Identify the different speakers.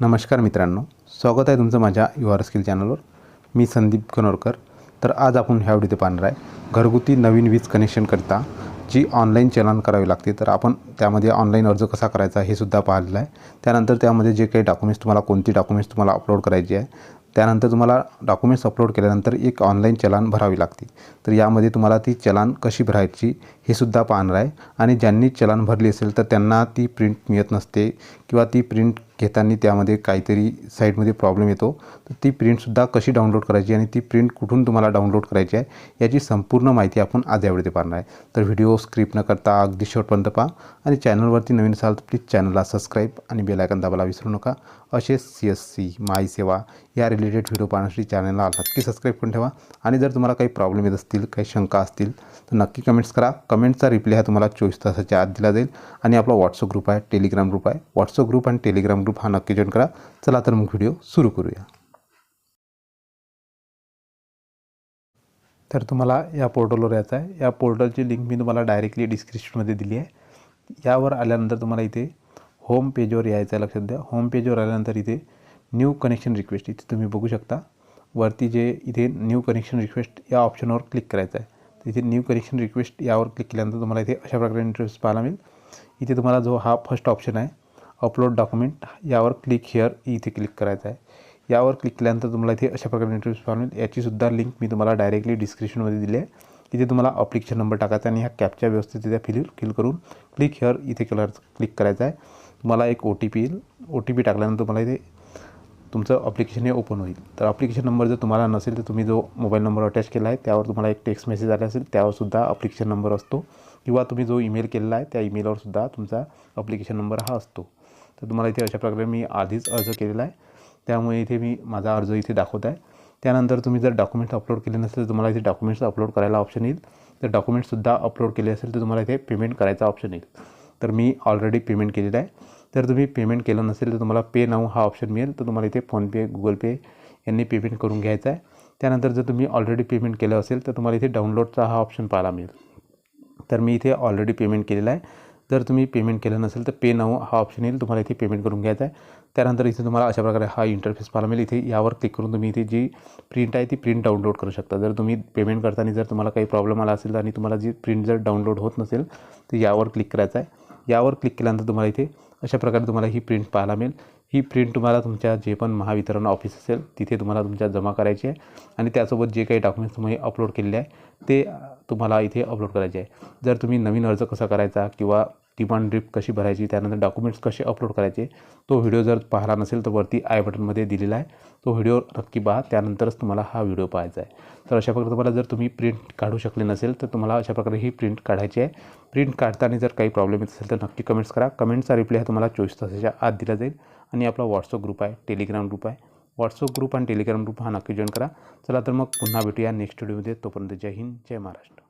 Speaker 1: नमस्कार मित्रांनो. स्वागत आहे तुमचं माझ्या यू आर स्किल चॅनलवर. मी संदीप कनोरकर. तर आज आपण ह्या व्हिडिओ पाहणार आहे. घरगुती नवीन वीज कनेक्शनकरिता जी ऑनलाईन चलन करावी लागते तर आपण त्यामध्ये ऑनलाईन अर्ज कसा करायचा हे सुद्धा पाहिलेलं आहे. त्यानंतर त्यामध्ये जे काही डॉक्युमेंट्स तुम्हाला कोणती डॉक्युमेंट्स तुम्हाला अपलोड करायची आहे त्यानंतर तुम्हाला डॉक्युमेंट्स अपलोड केल्यानंतर एक ऑनलाईन चलान भरावी लागते. तर यामध्ये तुम्हाला ती चलान कशी भरायची हे सुद्धा पाहणार आहे. आणि ज्यांनी चलान भरली असेल तर त्यांना ती प्रिंट मिळत नसते किंवा ती प्रिंट घेताना त्यामध्ये काहीतरी साईडमध्ये प्रॉब्लेम येतो. तर ती प्रिंटसुद्धा कशी डाउनलोड करायची आणि ती प्रिंट कुठून तुम्हाला डाउनलोड करायची आहे याची संपूर्ण माहिती आपण आज यावेळी पाहणार आहे. तर व्हिडिओ स्क्रिप्ट न करता अगदी शेवटपर्यंत पहा. आणि चॅनलवरती नवीन असाल तर प्लीज चॅनलला सबस्क्राईब आणि बेलायकन दाबायला विसरू नका. असे सी एस सी माई सेवा या रिलेटेड व्हिडिओ पाहण्यासाठी चॅनलला नक्की सबस्क्राईब करून ठेवा. आणि जर तुम्हाला काही प्रॉब्लेम येत असतील काही शंका असतील तर नक्की कमेंट्स करा. कमेंटचा रिप्लाय हा तुम्हाला चोवीस तासाच्या आत दिला जाईल. आणि आपला व्हॉट्सअप ग्रुप आहे टेलिग्राम ग्रुप आहे. व्हॉट्सअप ग्रुप आणि टेलिग्राम ग्रुप हा नक्की जॉईन करा. चला तर मग व्हिडिओ सुरू करूया. तर तुम्हाला या पोर्टलवर यायचं आहे. या पोर्टलची लिंक मी तुम्हाला डायरेक्टली डिस्क्रिप्शनमध्ये दिली आहे. यावर आल्यानंतर तुम्हाला इथे होम पेजवर यायचं आहे लक्षात द्या. होम पेजवर आल्यानंतर इथे न्यू कनेक्शन रिक्वेस्ट इथे तुम्ही बघू शकता. वरती जे इथे न्यू कनेक्शन रिक्वेस्ट या ऑप्शनवर क्लिक करायचं आहे. तर इथे न्यू कनेक्शन रिक्वेस्ट यावर क्लिक केल्यानंतर तुम्हाला इथे अशा प्रकारे इंटरेस्ट पाहायला मिळेल. इथे तुम्हाला जो हा फर्स्ट ऑप्शन आहे अपलोड डॉक्युमेंट यावर क्लिक हिअर इथे क्लिक करायचं आहे. यावर क्लिक केल्यानंतर तुम्हाला इथे अशा प्रकारे इंटरव्ह्यूज फॉर्म मिळेल याचीसुद्धा लिंक मी तुम्हाला डायरेक्टली डिस्क्रिप्शनमध्ये दिली आहे. इथे तुम्हाला अप्लिकेशन नंबर टाकायचा आणि ह्या कॅपच्या व्यवस्थित तिथे फिल फिल करून क्लिक हिअर इथे केल्यावर क्लिक करायचा आहे. तुम्हाला एक ओ टी पी येईल. ओ टी पी टाकल्यानंतर तुम्हाला इथे तुमचं अप्लिकेशन हे ओपन होईल. तर अप्लिकेशन नंबर जर तुम्हाला नसेल तर तुम्ही जो मोबाईल नंबर अटॅच केला आहे त्यावर तुम्हाला एक टेक्स्ट मेसेज आला असेल त्यावरसुद्धा अप्लिकेशन नंबर असतो. किंवा तुम्ही जो ईमेल केलेला आहे त्या ईमेलवरसुद्धा तुमचा अप्लिकेशन नंबर हा असतो. तर तुम्हाला इथे अशा प्रकारे मी आधीच अर्ज केलेला आहे. त्यामुळे इथे मी माझा अर्ज इथे दाखवत आहे. त्यानंतर तुम्ही जर डॉक्युमेंट्स अपलोड केले नसेल तर तुम्हाला इथे डॉक्युमेंट्स अपलोड करायला ऑप्शन येईल. तर डॉक्युमेंट्ससुद्धा अपलोड केले असेल तर तुम्हाला इथे पेमेंट करायचा ऑप्शन येईल. तर मी ऑलरेडी पेमेंट केलेलं आहे. तर तुम्ही पेमेंट केलं नसेल तर तुम्हाला पे नाऊ हा ऑप्शन मिळेल. तर तुम्हाला इथे फोनपे गुगल पे यांनी पेमेंट करून घ्यायचं आहे. त्यानंतर जर तुम्ही ऑलरेडी पेमेंट केलं असेल तर तुम्हाला इथे डाउनलोडचा हा ऑप्शन पाहायला मिळेल. तर मी इथे ऑलरेडी पेमेंट केलेलं आहे. जर तुम्ही पेमेंट केलं नसेल तर पे नाऊ हा ऑप्शन येईल. तुम्हाला इथे पेमेंट करून घ्यायचा आहे. त्यानंतर इथे तुम्हाला अशा प्रकारे हा इंटरफेस पाहायला मिळेल. इथे यावर क्लिक करून तुम्ही इथे जी प्रिंट आहे ती प्रिंट डाउनलोड करू शकता. जर तुम्ही पेमेंट करताना जर तुम्हाला काही प्रॉब्लेम आला असेल आणि तुम्हाला जी प्रिंट जर डाउनलोड होत नसेल तर यावर क्लिक करायचं आहे. यावर क्लिक केल्यानंतर तुम्हाला इथे अशा प्रकारे तुम्हाला ही प्रिंट पाहायला मिळेल. ही प्रिंट तुम्हाला तुमच्या जे पण महावितरण ऑफिस असेल तिथे तुम्हाला तुमच्या जमा करायची आहे. आणि त्यासोबत जे काही डॉक्युमेंट्स तुम्ही अपलोड केलेले आहे ते तुम्हाला इथे अपलोड करायचे आहे. जर तुम्ही नवीन अर्ज कसा करायचा किंवा डिमांड ड्रिप कशी भरायची त्यानंतर डॉक्युमेंट्स कसे अपलोड करायचे तो व्हिडिओ जर पाहिला नसेल तर वरती आय बटनमध्ये दिलेला आहे. तो व्हिडिओ नक्की पहा त्यानंतरच तुम्हाला हा व्हिडिओ पाहायचा आहे. तर अशा प्रकारे तुम्हाला जर तुम्ही प्रिंट काढू शकले नसेल तर तुम्हाला अशा प्रकारे ही प्रिंट काढायची आहे. प्रिंट काढताना जर काही प्रॉब्लेम येत असेल तर नक्की कमेंट्स करा. कमेंटचा रिप्लाय हा तुम्हाला चोवीस तासाच्या आत दिला जाईल. आणि आपला व्हॉट्सअप ग्रुप आहे टेलिग्राम ग्रुप आहे. व्हॉट्सअप ग्रुप आणि टेलिग्राम ग्रुप हा नक्की जॉईन करा. चला तर मग पुन्हा भेटूया नेक्स्ट व्हिडिओमध्ये तोपर्यंत जय हिंद जय महाराष्ट्र.